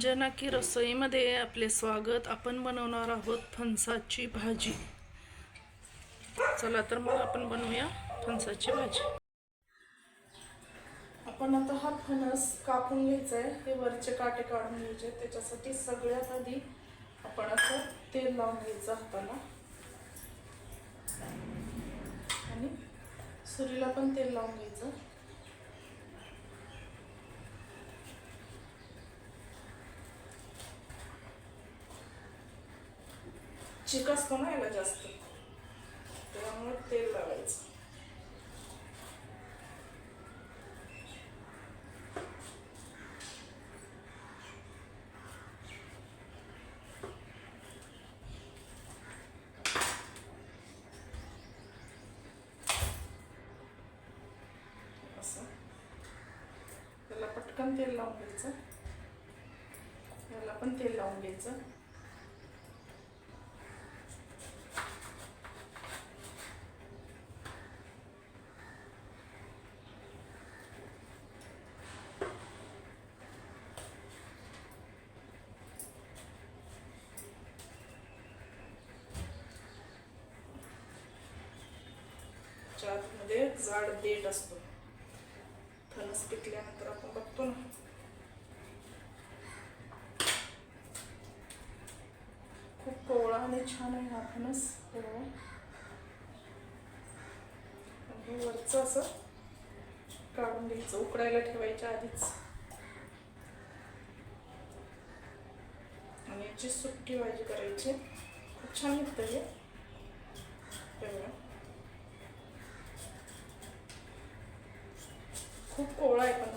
अंजना की रसोईमध्ये आपले स्वागत. आपण बनवणार आहोत फणसाची भाजी. चला तर मग आपण बनवूया फणसाची भाजी. आपण आता हा फणस कापून घ्यायचा आहे हे वरचे काटे काढून घ्यायचे. त्याच्यासाठी सगळ्यात आधी आपण असं तेल लावून घ्यायचं हाताला. आणि सुरीला पण तेल लावून घ्यायचं. चिक असतो ना याला जास्त. त्यामुळे तेल लावायचं. असं. त्याला पटकन तेल लावून घ्यायचं. याला पण तेल लावून घ्यायचं. च्या आतमध्ये जाड देठ असतो. फणस पिकल्यानंतर आपण बघतो ना. खूप कोवळा आणि छान आहे हा फणस हे वरचं असं काढून घ्यायचं उकडायला ठेवायच्या आधीच. आणि याची सुट्टी भाजी करायची. खूप छान निघतं हे हे बघा खूप कोवळा आहे पण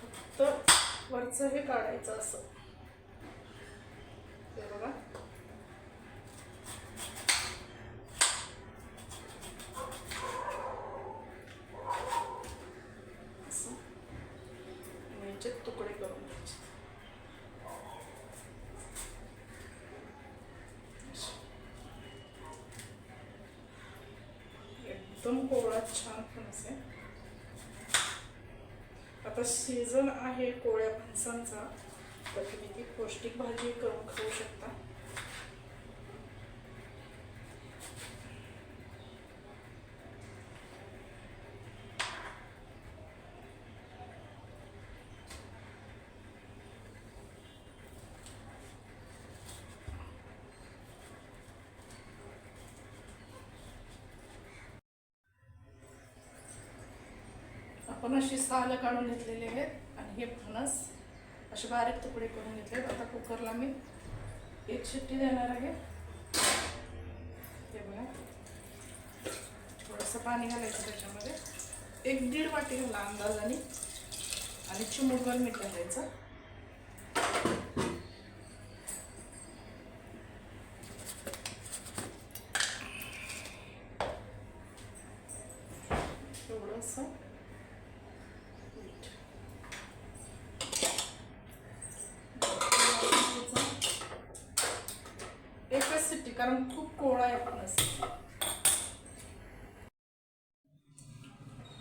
फक्त वरचं हे काढायचं असं हे बघा असं. आणि याचे तुकडे करून घ्यायचे एकदम कोवळा छान फणस आहे आता सीझन आहे कोळ्या फणसांचा तर तुम्ही ती पौष्टिक भाजी करून खाऊ शकता. आपण अशी सालं काढून घेतलेली आहेत आणि हे फणस असे बारीक तुकडे करून घेतलेत आता कुकरला मी एक शिट्टी देणार आहे. हे बघा. थोडंसं पाणी घालायचं त्याच्यामध्ये. एक दीड वाटी घाला अंदाजाने आणि चिमुटभर मीठ घालायचं. थोडंसं मीठ एकच सिट्टी कारण खूप कोळा आहे फणस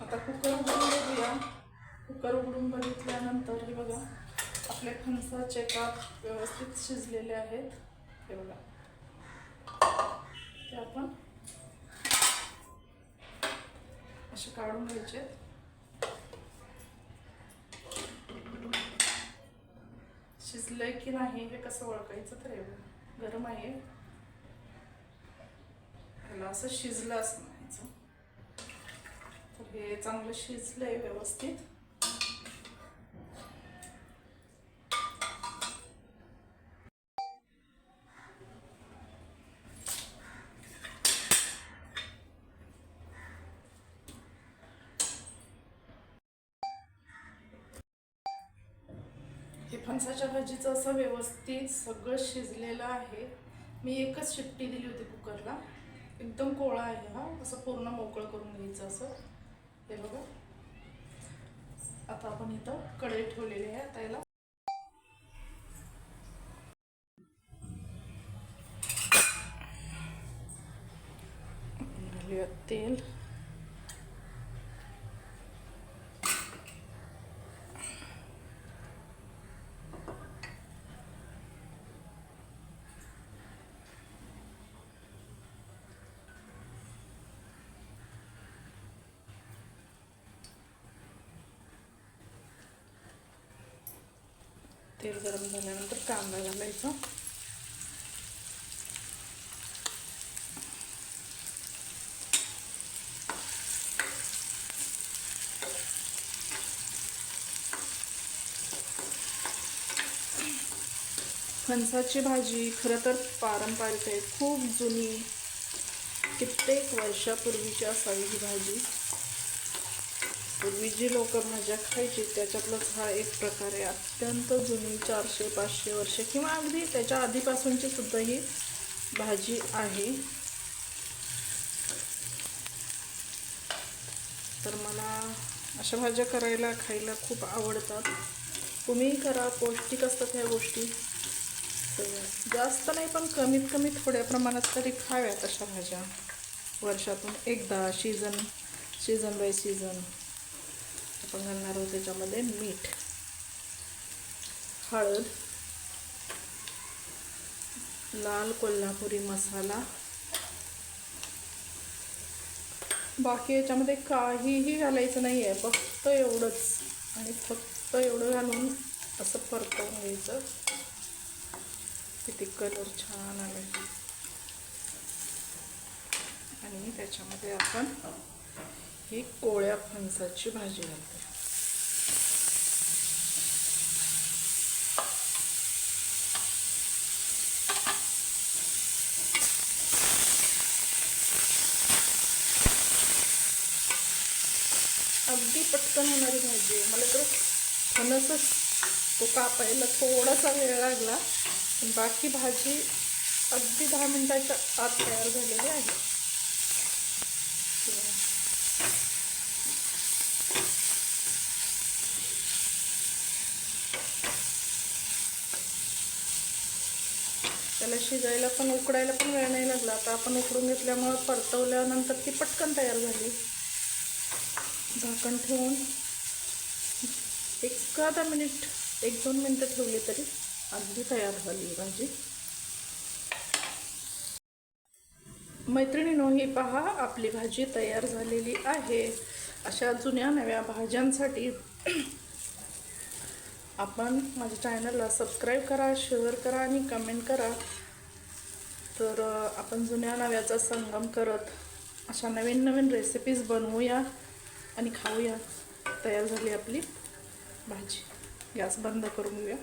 आता कुकर उघडून बघूया. कुकर उघडून बघितल्यानंतर हे बघा आपले फणसाचे काप व्यवस्थित शिजलेले आहेत. हे बघा. ते आपण असे काढून घ्यायचे. शिजलंय की नाही हे कसं ओळखायचं तर हे गरम आहे. ह्याला असं शिजलं असं म्हणायचं. तर हे चांगलं शिजलंय व्यवस्थित. हे फणसाच्या भाजीचं असं व्यवस्थित सगळं शिजलेलं आहे. मी एकच शिट्टी दिली होती कुकरला. एकदम कोळा आहे हा. असं पूर्ण मोकळं करून घ्यायचं असं. हे बघा. आता आपण इथं कढई ठेवलेली आहे आता याला तेल. तेल गरम झाल्यानंतर कांदा घालायचा. फणसाची भाजी खरं तर पारंपरिक आहे. खूप जुनी कित्येक वर्षापूर्वीची असावी ही भाजी. पूर्वी जी लोक भाज्या खायची त्याच्यातलाच हा एक प्रकार आहे. अत्यंत जुनी चारशे पाचशे वर्ष किंवा अगदी त्याच्या आधीपासूनची सुद्धा ही भाजी आहे. तर मला अशा भाज्या करायला खायला खूप आवडतात. तुम्हीही करा पौष्टिक असतात ह्या गोष्टी. तर जास्त नाही पण कमीत कमी थोड्या प्रमाणात तरी खाव्यात अशा भाज्या. वर्षातून एकदा सीझन सीझन बाय सीझन आपण घालणार आहोत त्याच्यामध्ये मीठ हळद लाल कोल्हापुरी मसाला. बाकी याच्यामध्ये काहीही घालायचं नाही आहे फक्त एवढंच. आणि फक्त एवढं घालून असं परतवून घ्यायचं. किती कलर छान आले आणि त्याच्यामध्ये आपण ही कोळ्या फणसाची भाजी घालते. अगदी पटकन होणारी भाजी आहे. मला तर फणसच तो कापायला थोडासा वेळ लागला. पण बाकी भाजी अगदी दहा मिनटाच्या आत तयार झालेली आहे. त्याला शिजायला पण उकडायला पण वेळ नाही लागला. आता आपण उकडून घेतल्यामुळं परतवल्यानंतर ती पटकन तयार झाली. झाकण ठेवून एखादा मिनिट एक दोन मिनटं ठेवली तरी अगदी तयार झाली भाजी. मैत्रिणीनो ही पहा आपली भाजी तयार झालेली आहे. अशा जुन्या नव्या भाज्यांसाठी आपण माझ्या चॅनलला सबस्क्राईब करा शेअर करा आणि कमेंट करा. तर आपण जुन्या नव्याचा संगम करत अशा नवीन नवीन रेसिपीज बनवूया आणि खाऊया. तयार झाली आपली भाजी. गॅस बंद करून घेऊया.